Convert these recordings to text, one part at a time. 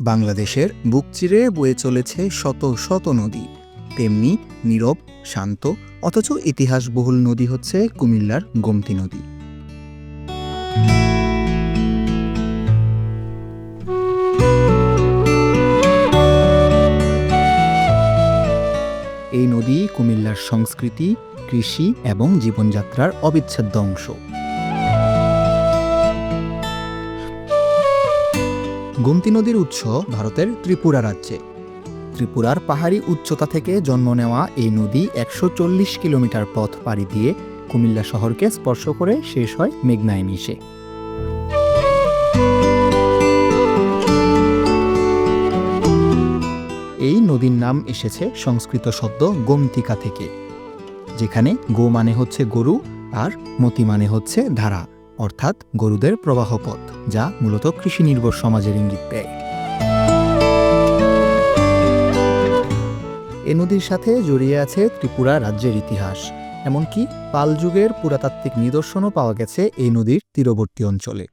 বাংলাদেশের বুক চিরে বয়ে চলেছে শত শত নদী। তেমনি নীরব, শান্ত, অথচ ইতিহাসবহুল নদী হচ্ছে কুমিল্লার গোমতী নদী। এই নদী কুমিল্লার সংস্কৃতি, কৃষি এবং জীবনযাত্রার অবিচ্ছেদ্য অংশ। গোমতী নদীর উৎস ভারতের ত্রিপুরা রাজ্যে। ত্রিপুরার পাহাড়ি উচ্চতা থেকে জন্ম নেওয়া এই নদী একশো চল্লিশ কিলোমিটার পথ পাড়ি দিয়ে কুমিল্লা শহরকে স্পর্শ করে শেষ হয় মেঘনায় মিশে। এই নদীর নাম এসেছে সংস্কৃত শব্দ গোমতিকা থেকে, যেখানে গো মানে হচ্ছে গরু আর মতি মানে হচ্ছে ধারা। অর্থাৎ গরুদের প্রবাহপথ যা মূলত কৃষি নির্ভর সমাজের ইঙ্গিত দেয়। এ নদীর সাথে জড়িয়ে আছে ত্রিপুরা রাজ্যের ইতিহাস, এমনকি পাল যুগের পুরাতাত্ত্বিক নিদর্শনও পাওয়া গেছে এই নদীর তীরবর্তী অঞ্চলে।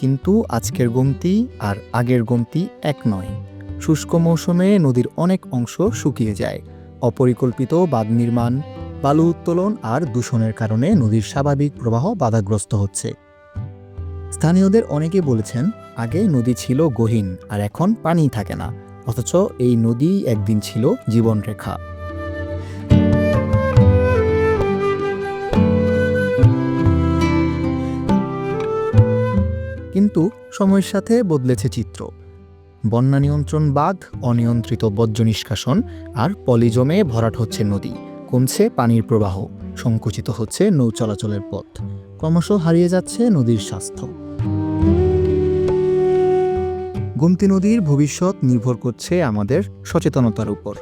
কিন্তু আজকের গোমতি আর আগের গমতি এক নয়। শুষ্ক মৌসুমে নদীর অনেক অংশ শুকিয়ে যায়। অপরিকল্পিত বাঁধ নির্মাণ, বালু উত্তোলন আর দূষণের কারণে নদীর স্বাভাবিক প্রবাহ বাধাগ্রস্ত হচ্ছে। স্থানীয়দের অনেকে বলেছেন, আগে নদী ছিল গহীন আর এখন পানি থাকে না, অথচ এই নদী একদিন ছিল জীবনরেখা কিন্তু সময়ের সাথে বদলেছে চিত্র। বন্যা নিয়ন্ত্রণ বাঁধ অনিয়ন্ত্রিত বর্জ্য নিষ্কাশন আর পলিজমে ভরাট হচ্ছে নদী, কমছে পানির প্রবাহ, সংকুচিত হচ্ছে নৌ চলাচলের পথ। ক্রমশ হারিয়ে যাচ্ছে নদীর স্বাস্থ্য। গুমতি নদীর ভবিষ্যৎ নির্ভর করছে আমাদের সচেতনতার উপর।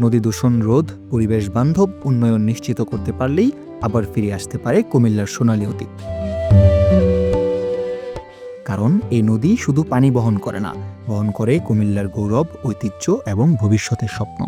নদী দূষণ রোধ, পরিবেশ বান্ধব উন্নয়ন নিশ্চিত করতে পারলেই আবার ফিরে আসতে পারে কুমিল্লার সোনালী অতীত। কারণ এই নদী শুধু পানি বহন করে না, বহন করে কুমিল্লার গৌরব, ঐতিহ্য এবং ভবিষ্যতের স্বপ্ন।